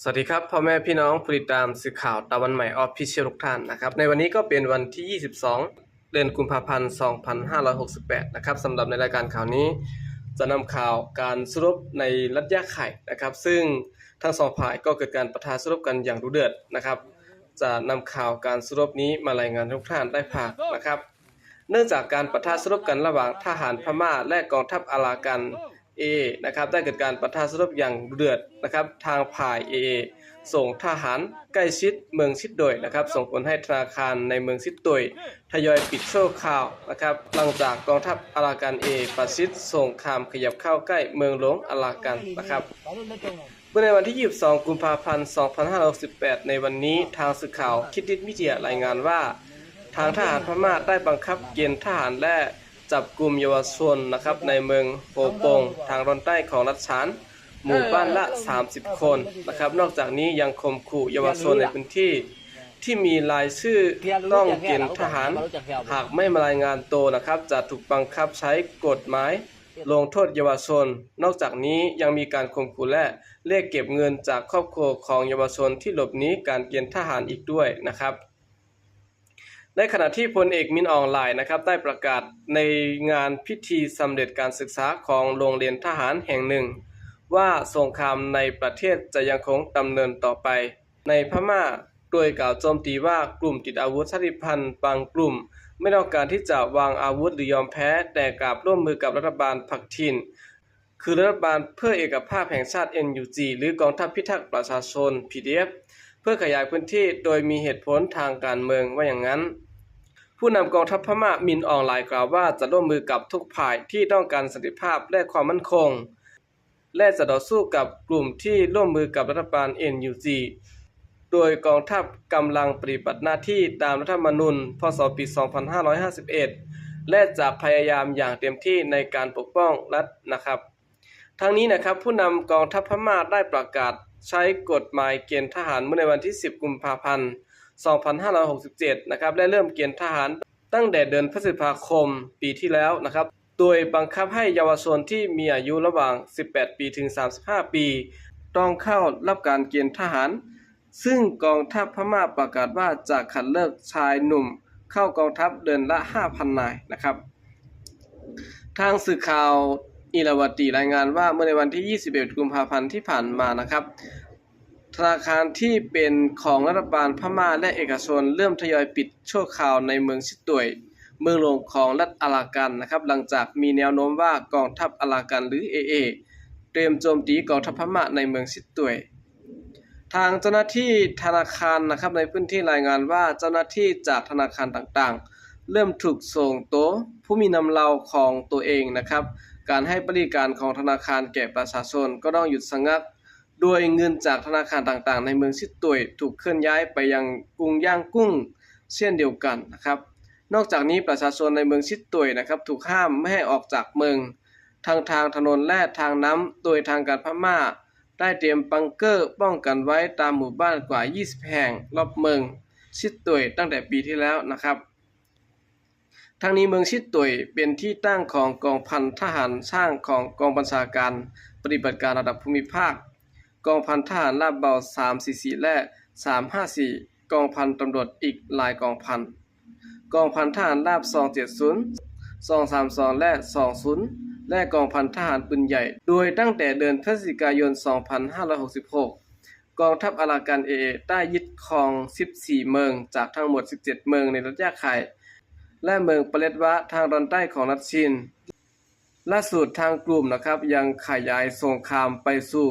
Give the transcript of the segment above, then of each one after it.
สวัสดีครับพ่อแม่พี่น้องผู้ติดตามสื่อข่าวตะวันใหม่ออฟฟิเชียลทุกท่านนะครับในวันนี้ก็เป็นวันที่ 22 เดือนกุมภาพันธ์ 2568 นะครับสำหรับในรายการข่าวนี้ จะนำข่าวการสรุปในรัฐยาไข่นะครับ ซึ่งทั้งสองฝ่ายก็เกิดการประทะสรุปกันอย่างดุเดือดนะครับ จะนำข่าวการสรุปนี้มารายงานทุกท่านได้ผ่านนะครับ เนื่องจากการประทะสรุปกันระหว่างทหารพม่าและกองทัพอารากัน เอนะครับได้เกิดการปะทะสรุปอย่างเดือดนะครับทางผ่ายเอส่งทหารใกล้ชิดเมืองชิดโดยนะครับ ส่งผลให้ธนาคารในเมืองชิดโดยทยอยปิดชั่วคราวนะครับ หลังจากกองทัพอารากันเอปาชิดส่งขามขยับเข้าใกล้เมืองหลวงอารากันนะครับเมื่อในวันที่ 22 กุมภาพันธ์ 2568 ในวันนี้ทางสื่อข่าวคิดดิสมิเดียรายงานว่า ทางทหารพม่าได้บังคับเกณฑ์ทหารและ จับกลุ่มเยาวชนนะครับในเมืองโปปงทางตอนใต้ของรัฐฉาน หมู่บ้านละ 30 คนนะครับ นอกจากนี้ยังข่มขู่เยาวชนในพื้นที่ที่มีรายชื่อต้องเกณฑ์ทหาร หากไม่มารายงานตัวนะครับ จะถูกบังคับใช้กฎหมาย ลงโทษเยาวชน นอกจากนี้ยังมีการข่มขู่และเรียกเก็บเงินจากครอบครัวของเยาวชนที่หลบหนีการเกณฑ์ทหารอีกด้วยนะครับ ในขณะที่พลเอกมินออนไลน์นะครับได้ประกาศในงานพิธีสำเร็จการศึกษาของโรงเรียนทหารแห่งหนึ่ง ว่าสงครามในประเทศจะยังคงดำเนินต่อไป ในพม่าโดยกล่าวโจมตีว่ากลุ่มติดอาวุธชาติพันธุ์บางกลุ่ม ไม่ต้องการที่จะวางอาวุธหรือยอมแพ้แต่กลับร่วมมือกับรัฐบาลผักทินคือรัฐบาลเพื่อเอกภาพแห่งชาติ NUG หรือกองทัพพิทักษ์ประชาชน PDF เพื่อขยายพื้นที่โดยมีเหตุผลทางการเมืองว่าอย่างนั้น ผู้นำกองทัพพม่ามินออนไลน์กล่าวว่าจะร่วมมือกับทุกฝ่ายที่ต้องการสันติภาพและความมั่นคง และจะต่อสู้กับกลุ่มที่ร่วมมือกับรัฐบาล NUG โดยกองทัพกำลังปฏิบัติหน้าที่ตามรัฐธรรมนูญพศปี 2551 และจะพยายามอย่างเต็มที่ในการปกป้องรัฐนะครับ ทั้งนี้นะครับผู้นำกองทัพพม่าได้ประกาศใช้กฎหมายเกณฑ์ทหารเมื่อในวันที่ 10 กุมภาพันธ์ 2567 นะครับและเริ่มเกณฑ์ทหารตั้งแต่เดือนพฤษภาคมปีที่แล้วนะครับ โดยบังคับให้เยาวชนที่มีอายุระหว่าง 18 ปีถึง 35 ปี ต้องเข้ารับการเกณฑ์ทหาร ซึ่งกองทัพพม่าประกาศว่าจะคัดเลือกชายหนุ่ม เข้ากองทัพเดือนละ 5,000 นายนะครับ ทางสื่อข่าวอิราวตีรายงานว่าเมื่อในวันที่ 21 กุมภาพันธ์ที่ผ่านมานะครับ ธนาคารที่เป็นของรัฐบาลพม่าและเอกชน เริ่มทยอยปิดชั่วคราวในเมืองชิดตวยเมืองหลวงของรัฐอารากันนะครับ หลังจากมีแนวโน้มว่ากองทัพอารากันหรือ AA เตรียมโจมตีกองทัพพม่าในเมืองชิดตวยทางเจ้าหน้าที่ธนาคารนะครับในพื้นที่รายงานว่าเจ้าหน้าที่จากธนาคารต่างๆ เริ่มถูกส่งโต๊ะผู้มีนำเราของตัวเองนะครับ การให้บริการของธนาคารแก่ประชาชนก็ต้องหยุดสะงัก โดยเงินจากธนาคารต่างๆ ในเมืองชิดตวยถูกเคลื่อนย้ายไปยังกรุงย่างกุ้งเช่นเดียวกันนะครับ นอกจากนี้ประชาชนในเมืองชิดตวยนะครับถูกห้ามไม่ให้ออกจากเมืองทางทางถนนและทางน้ำโดยทางการพม่า ได้เตรียมบังเกอร์ป้องกันไว้ตามหมู่บ้านกว่า 20 แห่งรอบเมืองชิดตวยตั้งแต่ปีที่แล้วนะครับ ทั้งนี้เมืองชิดตวยเป็นที่ตั้งของกองพันทหารช่างของกองบัญชาการ ปฏิบัติการระดับภูมิภาค กองพันทหารลาดเบา344และ 354 กองพันตำรวจอีกหลายกองพัน กองพันทหารลาบ 270 232 และ 20 และกองพันทหารปืนใหญ่ โดยตั้งแต่เดือนพฤศจิกายน 2566 กองทัพอารากันเอได้ยึดครอง 14 เมืองจากทั้งหมด 17 เมืองในรัฐยาไข่และเมืองปเลตวะทางตอนใต้ของรัสชินล่าสุดทางกลุ่มนะครับยังขยายสงครามไปสู่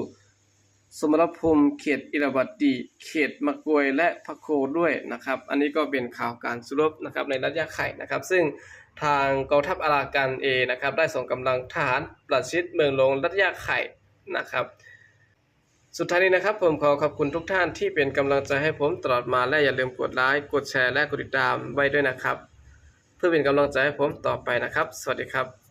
สมรภูมิเขตอิราวดี เขตมะกวยและพะโคด้วยนะครับ อันนี้ก็เป็นข่าวการสรุปนะครับในรัฐยาไข่นะครับ ซึ่งทางกองทัพอารากันเอนะครับได้ส่งกำลังทหารประชิดเมืองลงรัฐยาไข่นะครับ สุดท้ายนี้นะครับ ผมขอขอบคุณทุกท่านที่เป็นกำลังใจให้ผมตลอดมาและอย่าลืมกดไลค์กดแชร์และกดติดตามไว้ด้วยนะครับ เพื่อเป็นกำลังใจให้ผมต่อไปนะครับ สวัสดีครับ